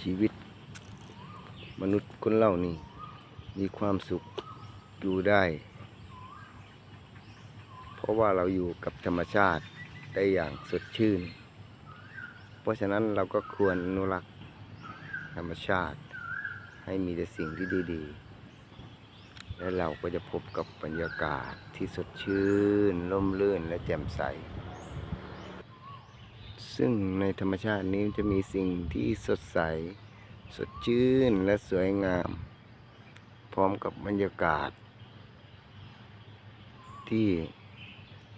ชีวิต มนุษย์คนเล่านี่ มีความสุขอยู่ได้ เพราะว่าเราอยู่กับธรรมชาติได้อย่างสดชื่น เพราะฉะนั้นเราก็ควรอนุรักษ์ธรรมชาติ ให้มีแต่สิ่งที่ดีๆ และเราก็จะพบกับบรรยากาศที่สดชื่น ร่มรื่นและแจ่มใส ซึ่งในธรรมชาตินี้จะมีสิ่งที่สดใส สดชื่นและสวยงาม พร้อมกับบรรยากาศ ที่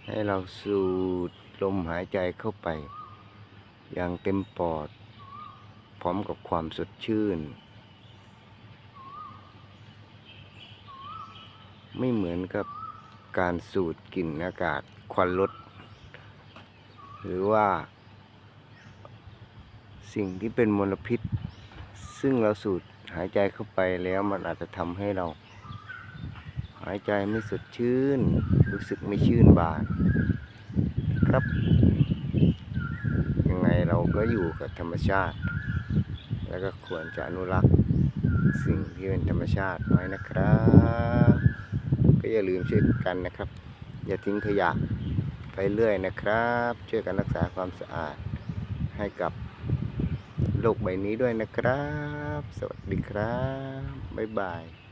ให้เราสูดลมหายใจเข้าไป อย่างเต็มปอด พร้อมกับความสดชื่น ไม่เหมือนกับการสูดกลิ่นอากาศควันรถหรือว่า สิ่งที่เป็นมลพิษ ซึ่งเราสูดหายใจเข้าไปแล้วมันอาจจะทำให้เรา หายใจไม่สดชื่น รู้สึกไม่ชื่นบานครับ ยังไงเราก็อยู่กับธรรมชาติ แล้วก็ควรจะอนุรักษ์สิ่งที่เป็นธรรมชาติไว้นะครับ ก็อย่าลืมช่วยกันนะครับ อย่าทิ้งขยะไปเรื่อยนะครับ ช่วยกันรักษาความสะอาดให้กับ โลกใบนี้ด้วยนะครับ สวัสดีครับ บ๊ายบาย